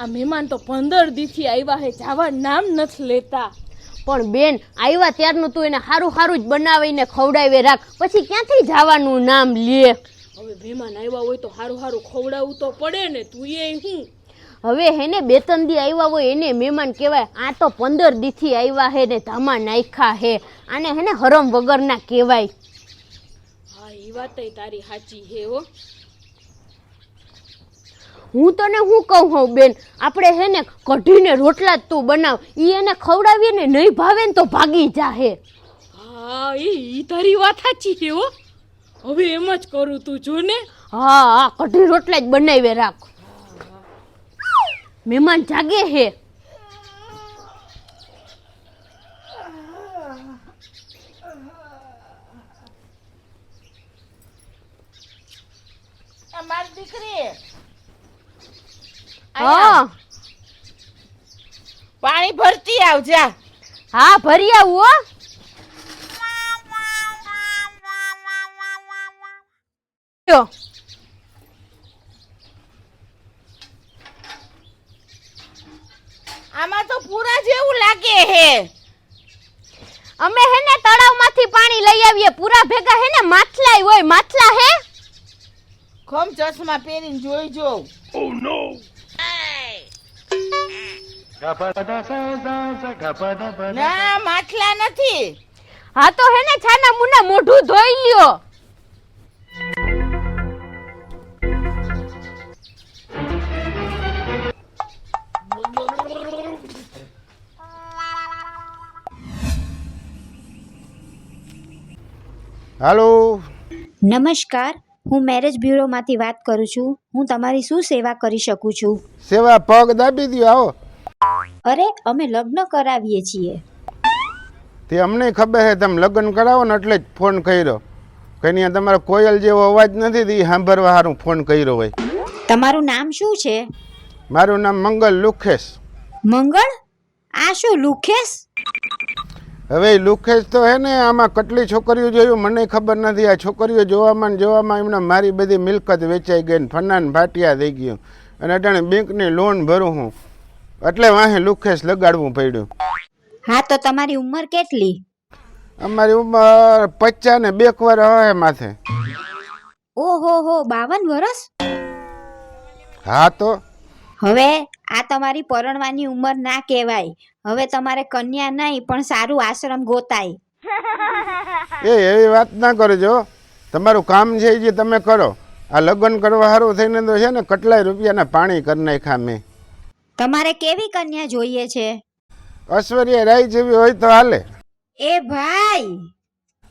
આ મહેમાન તો પંદર દીથી આવ્યા હે જવા નામ નથી લેતા. પણ બેન આવ્યા ત્યારનું તું એને સારું સારું જ બનાવીને ખવડાવી રાખ. પછી ક્યાંથી જવાનું નામ લે? હવે મહેમાન આવ્યા હોય તો હારું સારું ખવડાવવું તો પડે ને તું એ હું? હવે હેને બે ત્રણ દી આવ્યા હોય એને મહેમાન કહેવાય આ તો પંદર દીથી આવ્યા હે ને ધામા નાખ્યા હે. આને હેને હરમ વગરના કહેવાય. હા એ વાત તારી સાચી હે હો. હું તને હું કહું હોઉં બેન? આપણે હે ને કઢીને રોટલા જ તું બનાવ. એ એને ખવડાવીએ ને નહીં ભાવે ને તો ભાગી જાહે. હા એ ઈ તારી વાત સાચી છે હો. હવે એમ જ કરું તું જો ને. હા હા કઢી રોટલા જ બનાવી રાખ. મહેમાન જાગે હે આ મારી દીકરી હા પાણી ભરતી આવજા. હા ભરી આવું હો. આમાં તો પૂરા જેવું લાગે હે. અમે હે ને તળાવમાંથી પાણી લઈ આવીએ. પૂરા ભેગા હે ને માથલાય હોય માથલા હે. ખમ ચશ્મા પહેરીને જોઈ જોઉં ના માટલા નથી. હા તો હે ને છાના મુના મોઢું ધોઈ લ્યો. હાલો. નમસ્કાર હું મેરેજ બ્યુરોમાંથી વાત કરું છું. હું તમારી શું સેવા કરી શકું છું? સેવા પગ દાબી દો આવો. અરે અમે લગ્ન કરાવીએ છીએ. તે અમને ખબર છે તમે લગ્ન કરાવો ને એટલે જ ફોન કર્યો. કઈ તમારો કોયલ જેવો અવાજ નથી તે સાંભળવા સારું ફોન કર્યો હોય. તમારું નામ શું છે? મારું નામ મંગલ લુખેશ. મંગળ? આ શું લુખેશ? હવે લુખેશ તો હે ને આમાં કેટલી છોકરીઓ જોયું મને ખબર નથી. આ છોકરીઓ જોવામાં જોવામાં એમને મારી બધી મિલકત વેચાઈ ગઈ ને ફનાન ભાટિયા થઈ ગયું. અને અટાણે બેંકની લોન ભરું હું. એટલે વાહે લુખેશ લગાડવું પડ્યું. હા તો તમારી ઉંમર કેટલી? અમારી ઉંમર પચાસ ને બેક કવર હવે માથે. ઓહો હો બાવન વર્ષ હા તો. હવે આ તમારી પરણવાની ઉંમર ના કહેવાય. હવે તમારે કન્યા નહીં પણ સારું આશ્રમ ગોતાય. એ એવી વાત ના કરજો. તમારું કામ છે જે તમે કરો આ લગ્ન કરવા સારું થઈને તો છે ને કેટલાય રૂપિયાના પાણી કરી નાખ્યા મેં. તમારે કેવી કન્યા જોઈએ છે? ઐશ્વર્ય રાય જેવી હોય તો હાલે. એ ભાઈ!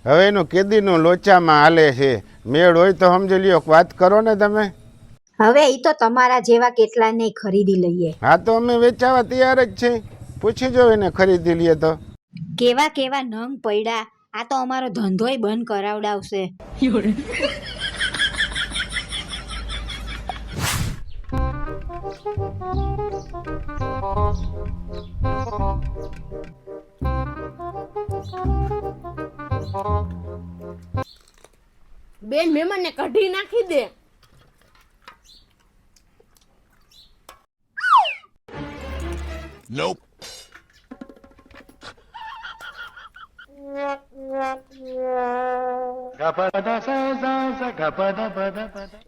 હવે એનું કેદીનું લોચામાં હાલે છે. મેળ હોય તો સમજી લ્યો વાત કરો ને તમે. હવે એ તો તમારા જેવા કેટલા નહીં ખરીદી લઈએ. હા તો અમે વેચાવા તૈયાર જ છે. પૂછી જો એને ખરીદી લઈએ તો. કેવા કેવા નંગ પડ્યા. આ તો અમારો ધંધોય બંધ કરાવડાવશે. બેન મહેમાનને કઢી નાખી દે.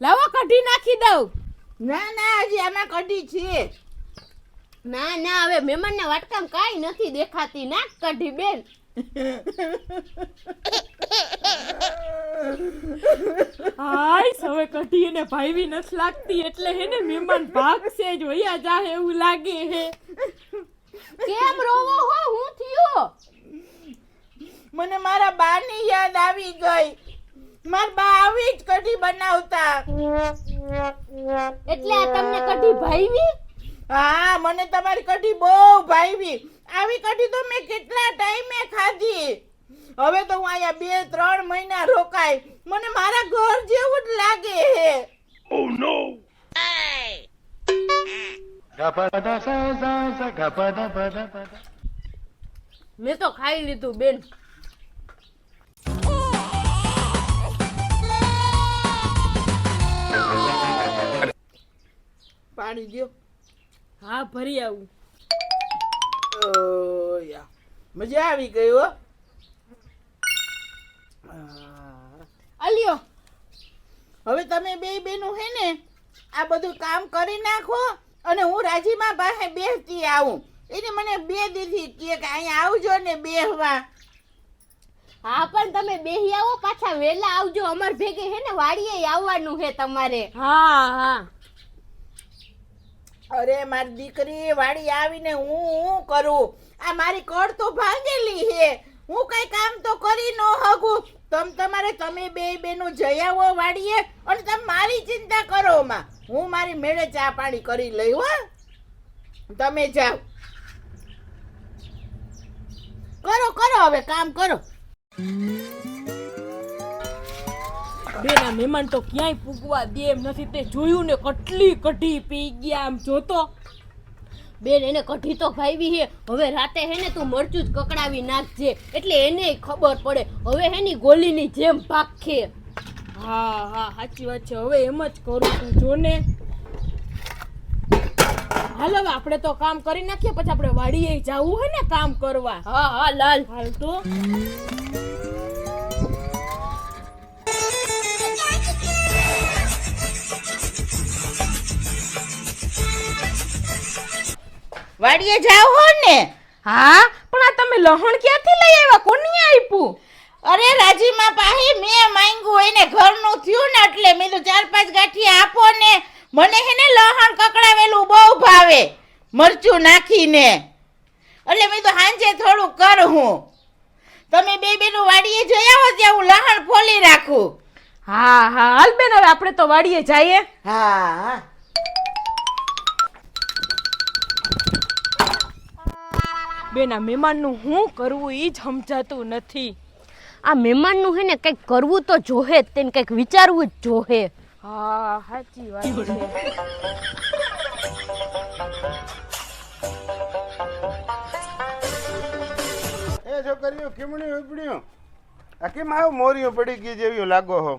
લાવો કઢી નાખી દઉં. ના ના હજી આમાં કઢી છે. ના ના હવે મહેમાનને વાટકામ કાંઈ નથી દેખાતી. નાખ કાઢી બેન. હાય હવે કઢી એને ભાઈવી નથી લાગતી એટલે હે ને મહેમાન ભાગશે જ જાહે એવું લાગે હે. કેમ રોવો હો? હું થયો? મને મારા બાની યાદ આવી ગઈ. મારા બા આવી જ કઢી બનાવતા. એટલે આ તમને કઢી ભાઈવી? હા મને તમારી કઢી બહુ ભાવી આવી કઢી તો મેં કેટલા ટાઈમે ખાધી. હવે તો હું અહીંયા બે ત્રણ મહિના રોકાય મને મારા ઘર જેવું જ લાગે હે. મેં તો ખાઈ લીધું બેન. પાણી દ્યો. હા ફરી આવું. ઓયા. મજા આવી ગઈ હો. આ. અલ્યો હવે તમે બે બેનું હે ને આ બધું કામ કરી નાખો અને હું રાજીમાં પાસે બેસતી આવું. એને મને બે દીધી કે કે અહીંયા આવજો ને બેહવા. હા પણ તમે બેહી આવો પાછા વેલા આવજો. અમાર ભેગે હે ને વાડીએ આવવાનું હે તમારે. હા હા. અરે, મારી દીકરી, વાડી આવીને હું હું કરું? આ મારી કળ તો ભાંગેલી હે હું કઈ કામ તો કરી ન હગું તમ તમારે, તમે બે બેનું જયાવો વાડીએ અને તમે મારી ચિંતા કરો માં. હું મારી મેળે ચા પાણી કરી લઈ હો. તમે જાઓ. કરો કરો, હવે કામ કરો. બેના મહેમાન તો ક્યાંય પૂગવા દે એમ નથી તે જોયું ને કેટલી કઢી પી ગયા આમ જોતો? બેન એને કઢી તો ખાવી હે. હવે રાતે હે ને તું મરચું જ કકડાવી નાખજે. એટલે એને ખબર પડે. હવે હેની ગોલીની જેમ પાખે હા હા સાચી વાત છે. હવે એમ જ કરું તું જો ને. હાલ હવે આપણે તો કામ કરી નાખીએ પછી આપણે વાડીએ જવું હોય ને કામ કરવા. હા હા લાલ. હાલ તો. વાડીએ જાવ હો ને. હા પણ આ તમે લહણ ક્યાંથી લઈ આવ્યા? કોની આપ્યું અરે રાજીમાં પાહી મેં માંગ્યું એને ઘરનું થયું ને એટલે મેં તો ચાર પાંચ ગાંઠી આપો ને. મને હે ને લહણ કકડાવેલું બહુ ભાવે મરચું નાખીને. એટલે મેં તો સાંજે થોડું કરું. તમે બે બેનું વાડીએ જઈ આવો ત્યાં હું લહણ ફોલી રાખું. હા હા હાલ બેન હવે આપણે તો વાડીએ જઈએ. હા હા. બેન મહેમાનનું હું કરવું એ જ સમજાતું નથી. આ મહેમાનનું હે ને કંઈક કરવું તો જોહે જ તેને કંઈક વિચારવું જ જોહે. હા સાચી વાત છે. એ છોકરીઓ કેમણી ઉપડ્યું. આ કેમ આવ મોરીઓ પડી ગઈ જેવી લાગો હો?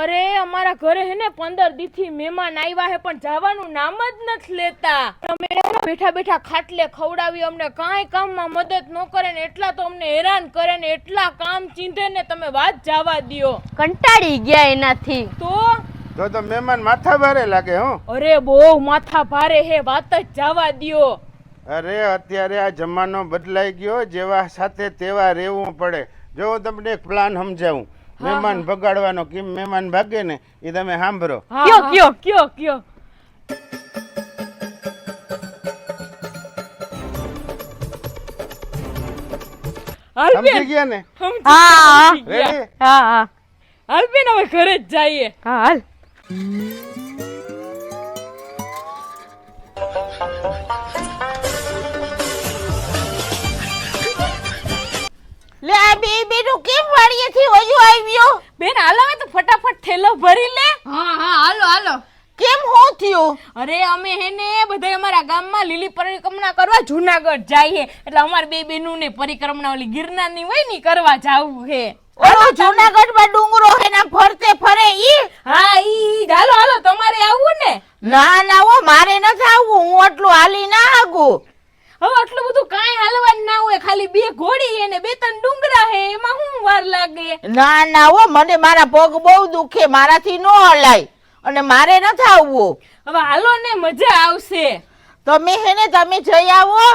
અરે અમારા ઘરે હે ને પંદર દીથી મહેમાન આવ્યા હે પણ જવાનું નામ જ નથી લેતા. અમે બેઠા બેઠા ખાટલે ખવડાવી અમને કાંઈ કામમાં મદદ ન કરે ને એટલા તો અમને હેરાન કરે ને એટલા કામ ચીંધે ને તમે વાત જવા દિયો. કંટાળી ગયા એનાથી. તો? તો તો મહેમાન માથા ભારે લાગે હો. અરે બહુ માથા ભારે હે વાત જ જવા દિયો. અરે અત્યારે આ જમાનો બદલાઈ ગયો જેવા સાથે તેવા રહેવું પડે. જો હું તમને એક પ્લાન સમજાવું. મહેમાન ભગાડવાનો કેમ મહેમાન ભાગે ને એ તમે સાંભળો. કયો. કયો? કયો કયો? સમજી બેન ગયા ને? હા, રેડી હા હા. હાલ બેન હવે ઘરે જ જઈએ. હા હાલ. લે આ બે બેનું કેમ વાડીએથી ઓયું આવ્યો? બેન હાલો હવે તો ફટાફટ થેલો ભરી લે. હા હા હાલો હાલો. કેમ હો થયો? અરે અમે હે ને બધા અમારા ગામમાં લીલી પરિક્રમણા કરવા જુનાગઢ જઈએ. એટલે અમાર બે બેનું ને પરિક્રમણા ઓલી ગિરનારની હોયની કરવા જાવું હે. ઓલો જુનાગઢમાં ડુંગરો હે ના ફરતે ફરે ઈ? હા ઈ. હાલો હાલો તમારે આવવું ને? ના ના ઓ મારે નથી આવવું. હું આટલું હાલી ના આગું હવે આટલું બધું કાંઈ હાલવાનું ના હોય. ખાલી બે ઘોડી હે ને બે ત્રણ ડુંગરા હે એમાં હું વાર લાગે? ના ના ઓ મને મારા પગ બહુ દુખે. મારાથી ન હલાય. અને મારે નથી આવવું હવે હાલો ને મજા આવશે. તમે હે ને તમે જઈ આવો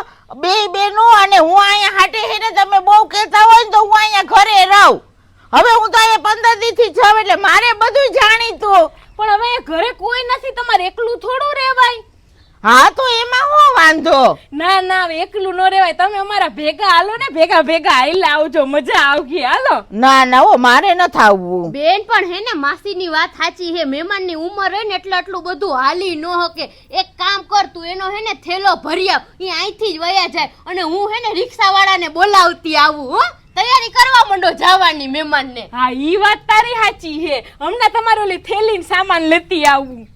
બે બેનો અને હું અહીંયા હાટે હે ને તમે બહુ કહેતા હોય ને તો હું અહીંયા ઘરે રહું. હવે હું તો અહીંયા પંદર દીથી જાઉં એટલે મારે બધું જાણીતું. પણ હવે ઘરે કોઈ નથી તમારે એકલું થોડું રહેવાય. હા તો એમાં હું વાંધો? ના ના એકલું ન રેવાય તમે અમારા ભેગા હાલો ને ભેગા ભેગા હાઈલા આવજો મજા આવગી હાલો. ના ના ઓ મારે ન આવવું બેન પણ હે ને માસીની વાત સાચી હે મહેમાનની ઉંમર હે ને એટલે આટલું બધું હાલી ન હકે એક કામ કર તું એનો હે ને થેલો ભરી આવ ઈ અહીંથી જ વયા જાય. અને હું હે ને રિક્ષા વાળાને બોલાવતી આવું હો. તૈયારી કરવા માંડો જવાની મહેમાનને. હા ઈ વાત તારી સાચી હે હમણાં તમારો લે થેલી સામાન લેતી આવું.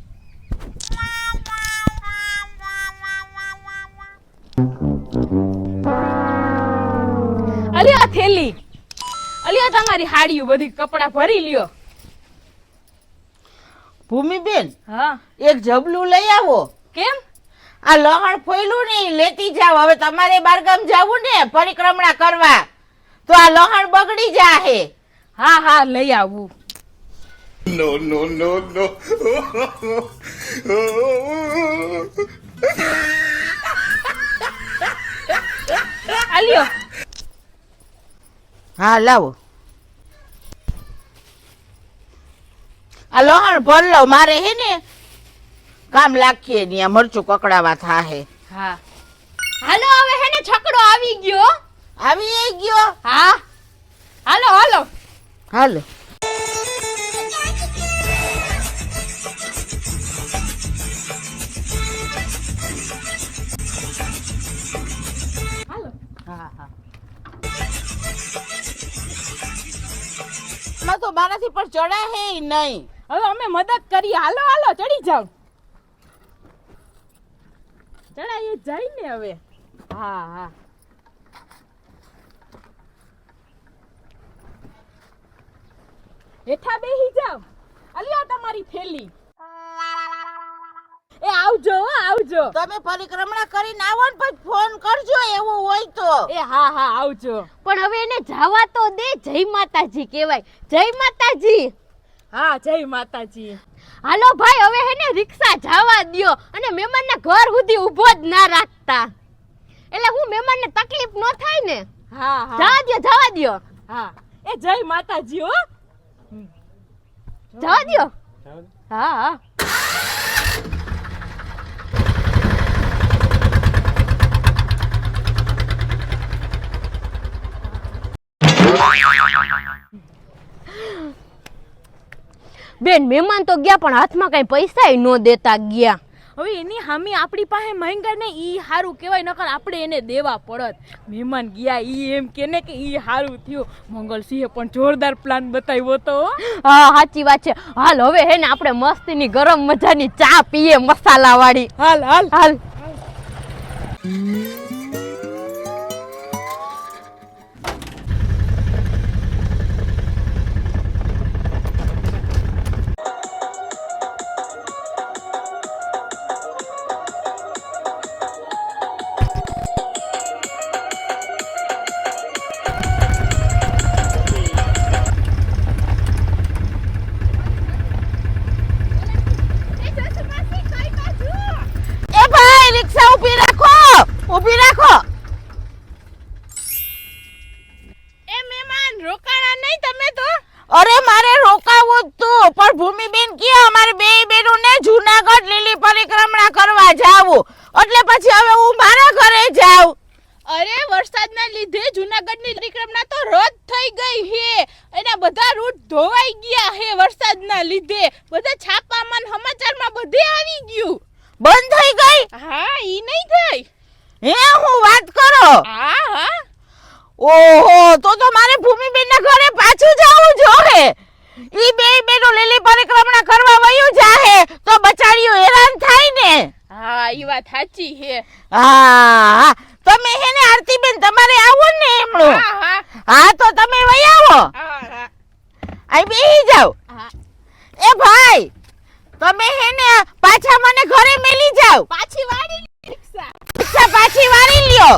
અલી આ થેલી. અલી આ તમારી હાડીઓ બધી કપડા ભરી લ્યો. ભૂમિબેન હા. એક જબલું લઈ આવો. કેમ? આ લહણ ફોયલું ને લેતી જાવ હવે તમારે બારગામ જાવું ને પરિક્રમણા કરવા. તો આ લહણ બગડી જાહે. હા હા લઈ આવું. No, no, no, no. આલ્યો હા લાવો. આ લોહણ ભર લો મારે હે ને કામ લાગીએ ને આ મરચું કકડાવા થાહે. હા. હાલો હવે હે ને છકડો આવી ગયો. આવી ગયો? હા. હાલો હાલો. હાલો. તો મારાથી પણ ચડા હે નહીં. હવે અમે મદદ કરી હાલો હાલો ચડી જાવ ચડાઈએ જાય ને હવે. હા હા. હેઠા બેહી જાવ અલ્યો તમારી થેલી. એ આવજો આવજો. તમે પરિક્રમણા કરીને આવો ને પછી ફોન તો એ હા હા આવજો. પણ હવે એને જવા તો દે જય માતાજી કહેવાય. જય માતાજી. હા જય માતાજી. હાલો ભાઈ હવે હે ને રિક્ષા જવા દ્યો અને મહેમાનને ઘર સુધી ઊભો જ ના રાખતા. એટલે હું મહેમાનને તકલીફ ન થાય ને? હા હા. જવા દયો જવા દયો. હા. એ જય માતાજી હો. જવા દયો. હા હા. બેન મહેમાન તો ગયા પણ હાથમાં કઈ પૈસા ન દેતા ગયા. હવે એની હામી આપણી પાસે મહેંગા ને ઈ હારું કહેવાય નકર આપણે એને દેવા પડત. મહેમાન ગયા ઈ એમ કે ને કે ઈ હારું થયું. મંગલસિંહે પણ જોરદાર પ્લાન બતાવ્યો તો હા. સાચી વાત છે. હાલ હવે હે ને આપણે મસ્તીની ગરમ મજાની ચા પીએ મસાલા વાળી હાલ હાલ. હાલ. પણ ભૂમિબેન કે અમારે બે બેનોને જૂનાગઢ લીલી પરિક્રમણા કરવા જાવું. એટલે પછી હવે હું મારા ઘરે જાઉં. અરે વરસાદના લીધે જૂનાગઢની પરિક્રમણા તો રદ થઈ ગઈ હે. એના બધા રૂટ ધોવાઈ ગયા હે વરસાદના લીધે. બધા છાપામાં સમાચારમાં બધે આવી ગયું. બંધ થઈ ગઈ? હા ઈ નહીં થઈ હે હું વાત કરો? હા હા. ઓહો તો તો મારે ભૂમિબેન ના ઘરે પાછું જવું જોહે ઈ બે બેનો લીલી પરિક્રમણા કરવા વયું જાહે તો બચાડીઓ હેરાન થાય ને. હા ઈ વાત સાચી હે હા તમે હે ને આરતીબેન તમારે આવું ને એમણું હા તો તમે વહી આવો. આઈ બેહી જાઓ એ ભાઈ તમે હે ને પાછા મને ઘરે મેલી જાઓ પાછી વાળી રિક્ષા પાછી વાળી લ્યો.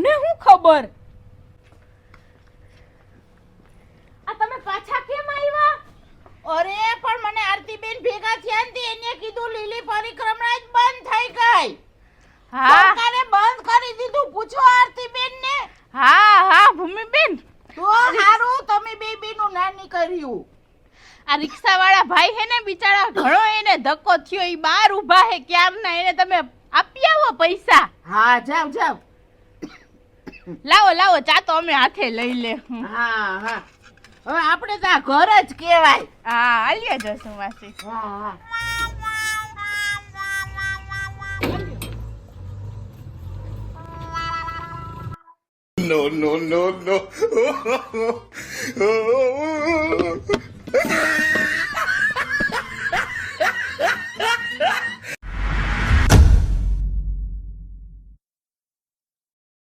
મને શું ખબર? આ તમે પાછા કેમ આવ્યા? અરે પણ મને આરતીબેન ભેગા થયા ને એને કીધું લીલી પરિક્રમણા જ બંધ થઈ ગઈ. હા. સરકારે બંધ કરી દીધું. પૂછો આરતીબેન ને હા હા ભૂમિબેન. તો હારું તમે બે બેનું નાની કર્યું. આ રિક્ષા વાળા ભાઈ હે ને બિચારા ઘણો એને ધક્કો થયો. ઈ બાર ઊભા હે ક્યારના એને તમે આપી આવો પૈસા? હા જાવ જાવ. લાવો લાવો ચા તો અમે હાથે લઈ લે હા. હા હવે આપણે તો આ ઘર જ કહેવાય. હા આલ્યા જશું માસી હા હા. No, no, no, no.